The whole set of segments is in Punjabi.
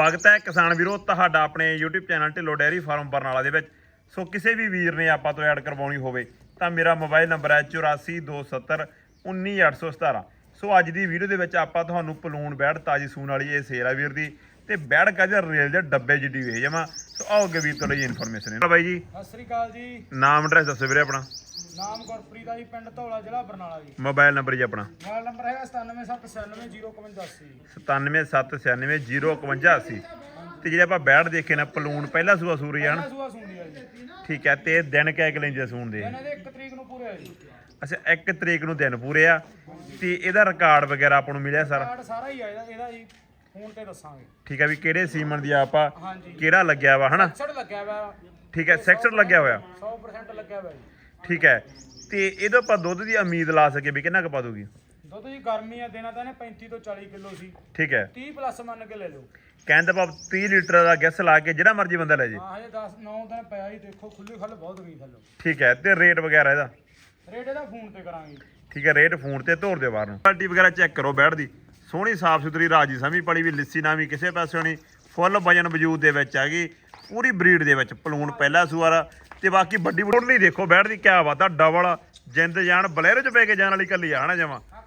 ਸਵਾਗਤ ਹੈ ਕਿਸਾਨ ਵੀਰੋ ਤੁਹਾਡਾ ਆਪਣੇ YouTube channel Dhillon dairy farm Barnala ਦੇ ਵਿੱਚ। ਸੋ ਕਿਸੇ ਵੀ ਵੀਰ ਨੇ ਆਪਾਂ ਤੋਂ ਐਡ ਕਰਵਾਉਣੀ ਹੋਵੇ ਤਾਂ ਮੇਰਾ ਮੋਬਾਈਲ ਨੰਬਰ ਹੈ 8427 19817 ਸੋ ਅੱਜ ਦੀ ਵੀਡੀਓ ਦੇ ਵਿੱਚ ਆਪਾਂ ਤੁਹਾਨੂੰ ਪਲੂਣ ਬੈੜ ਤਾਜੀ ਸੂਣ ਵਾਲੀ ਇਹ ਆ ਵੀਰ ਦੀ ਤੇ ਬੈੜ ਕਾਜਾ ਰੇਲ ਦੇ ਡੱਬੇ ਜਿੱਡੀ ਵੇਚ ਜਾਵਾਂ ਸੋ ਆਓ ਅੱਗੇ ਵੀਰ ਤੁਹਾਡੀ ਇਨਫੋਰਮੇਸ਼ਨ ਹੈ ਬਾਈ ਜੀ ਸਤਿ ਸ੍ਰੀ ਅਕਾਲ ਜੀ। ਨਾਮ ਐਡਰੈਸ ਦੱਸੋ ਵੀਰੇ ਆਪਣਾ। ਨਾਮ ਗੁਰਪ੍ਰੀਤ ਆ ਜੀ ਪਿੰਡ ਧੌਲਾ ਜ਼ਿਲ੍ਹਾ ਬਰਨਾਲਾ ਜੀ। ਮੋਬਾਈਲ ਨੰਬਰ ਜੀ ਆਪਣਾ। ਮੋਬਾਈਲ ਨੰਬਰ ਹੈਗਾ 9779095180 9779051081 ਤੇ ਜਿਹੜੇ ਆਪਾਂ ਬੈੜ ਦੇਖੇ ਨਾ ਪਲੂਣ ਪਹਿਲਾ ਸੂਆ ਸੂਰੀ ਪਹਿਲਾ ਸੂਆ ਸੁਣਦੀ ਆ ਜੀ। ਠੀਕ ਹੈ ਤੇ ਦਿਨ ਕਹਿ ਕੇ ਲੈਂਦੇ ਸੂਣ ਦੇ? ਇਹਨਾਂ ਦੇ 1 ਤਰੀਕ ਨੂੰ ਪੂਰੇ ਆ ਜੀ। ਅੱਛਾ 1 ਤਰੀਕ ਨੂੰ ਦਿਨ ਪੂਰੇ ਆ। ਤੇ ਇਹਦਾ ਰਿਕਾਰਡ ਵਗੈਰਾ ਆਪਾਂ ਨੂੰ ਮਿਲਿਆ ਸਾਰਾ? ਕਾਰਡ ਸਾਰਾ ਹੀ ਆ ਇਹਦਾ ਇਹਦਾ ਜੀ ਫੋਨ ਤੇ ਦੱਸਾਂਗੇ। ਠੀਕ ਹੈ ਵੀ ਕਿਹੜੇ ਸੀਮਨ ਦੀ ਆਪਾਂ ਹਾਂਜੀ। ਕਿਹੜਾ ਲੱਗਿਆ ਵਾ ਹਨਾ? ਛੜ ਲੱਗਿਆ ਵਾ। ਠੀਕ ਹੈ ਸੈਕਟਰ ਲੱਗਿਆ ਹੋਇਆ। 100% ਲੱਗਿਆ ਵਾ ਜੀ। ਠੀਕ ਹੈ। ਤੇ ਇਹਦੇ ਆਪਾਂ ਦੁੱਧ ਦੀ ਉਮੀਦ ਲਾ ਸਕੇ ਵੀ ਕਿੰਨਾ ਕੁ ਪਾ ਦੂਗੀ ਦੁੱਧ ਜੀ ਗਰਮੀ ਆ ਦੇਣਾ ਤਾਂ ਇਹਨੇ 35 ਤੋਂ 40 ਕਿਲੋ ਸੀ। ਠੀਕ ਹੈ। 30 ਪਲੱਸ ਮੰਨ ਕੇ ਲੈ ਲਓ। ਕਹਿੰਦਾ ਬਾਬ 30 ਲੀਟਰ ਦਾ ਗੈਸ ਲਾ ਕੇ ਜਿਹੜਾ ਮਰਜ਼ੀ ਬੰਦਾ ਲੈ ਜੇ। ਹਾਂ ਹਜੇ 10 9 ਦਿਨ ਪਿਆ ਜੀ ਦੇਖੋ ਖੁੱਲੀ ਖੱਲ ਬਹੁਤ ਗਈ ਥੱਲੋਂ ਠੀਕ ਹੈ ਤੇ ਰੇਟ ਵਗੈਰਾ ਇਹਦਾ? ਰੇਟ ਇਹਦਾ ਫੋਨ ਤੇ ਕਰਾਂਗੇ। ਠੀਕ ਹੈ ਰੇਟ ਫੋਨ ਤੇ ਧੋਰ ਦਿਓ ਬਾਹਰ ਨੂੰ। ਕੁਆਲਿਟੀ ਵਗੈਰਾ ਚੈੱਕ ਕਰੋ ਬੈਠ ਦੀ। ਸੋਹਣੀ ਸਾਫ਼ ਸੁਥਰੀ ਰਾਜੀ ਸਮੀ ਪੜੀ ਵੀ ਲਿੱਸੀ ਨਾ ਵੀ ਕਿਸੇ ਪਾਸਿਓਂ ਨਹੀਂ। ਫੁੱਲ ਵਜਨ ਵਜੂਦ ਦੇ ਵਿੱਚ ਹੈਗੀ ਪੂਰੀ ਬਰੀਡ ਦੇ ਵਿੱਚ ਪਲੂਣ ਪਹਿਲਾ ਸੂਆਰਾ ਤੇ ਬਾਕੀ ਵੱਡੀ ਬੁੱਢਲੀ ਦੇਖੋ ਬੈਠ ਦੀ ਕਿਆ ਬਾਤ ਆ ਡਬਲ ਜਿੰਦ ਜਾਨ ਬਲੇਰੋ ਚ ਪੈ ਕੇ ਜਾਣ ਵਾਲੀ ਕੱਲੀ ਆ ਜਮਾ? ਆ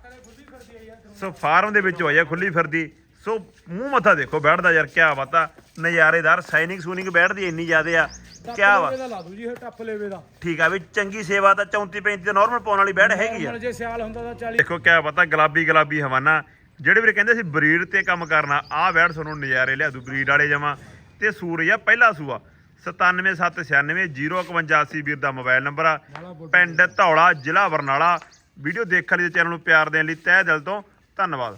ਯਾਰ ਸੋ ਫਾਰਮ ਦੇ ਵਿੱਚ ਹੋਇਆ ਖੁੱਲੀ ਫਿਰਦੀ ਸੋ ਮੂੰਹ ਮੱਥਾ ਦੇਖੋ ਬੈਠਦਾ ਯਾਰ ਕਿਆ ਬਾਤ ਆ ਨਜ਼ਾਰੇਦਾਰ ਸਾਈਨਿੰਗ ਸੂਨਿੰਗ ਬੈਠਦੀ ਇੰਨੀ ਜ਼ਿਆਦੇ ਆ ਕਿਆ ਵਾ ਟੱਪ ਦਾ ਲਾ ਦੂ ਜੀ ਇਹ ਟੱਪ ਲੇਵੇ ਦਾ। ਠੀਕ ਆ ਵੀ ਚੰਗੀ ਸੇਵਾ ਤਾਂ 34 35 ਤੇ ਨਾਰਮਲ ਪਾਉਣ ਵਾਲੀ ਬੈਠ ਹੈਗੀ ਆ। ਹੁਣ ਜੇ ਸਿਆਲ ਹੁੰਦਾ ਤਾਂ 40 ਦੇਖੋ ਕਿਆ ਪਤਾ ਗੁਲਾਬੀ ਗੁਲਾਬੀ ਹਵਾਨਾ ਜਿਹੜੇ ਵੀਰੇ ਕਹਿੰਦੇ ਸੀ ਬਰੀਡ ਤੇ ਕੰਮ ਕਰਨਾ ਆਹ ਬੈਠ ਤੁਹਾਨੂੰ ਨਜ਼ਾਰੇ ਲਿਆ ਦੂ ਬਰੀਡ ਵਾਲੇ ਜਮਾ। ਤੇ ਸੂਰਜ ਆ ਪਹਿਲਾ ਸੂਆ 9779905180 ਵੀਰ ਦਾ ਮੋਬਾਈਲ ਨੰਬਰ ਆ। ਪਿੰਡ ਧੌਲਾ ਜ਼ਿਲ੍ਹਾ ਬਰਨਾਲਾ। ਵੀਡੀਓ ਦੇਖਣ ਲਈ ਚੈਨਲ ਨੂੰ ਪਿਆਰ ਦੇਣ ਲਈ ਤਹਿ ਦਿਲ ਤੋਂ ਧੰਨਵਾਦ।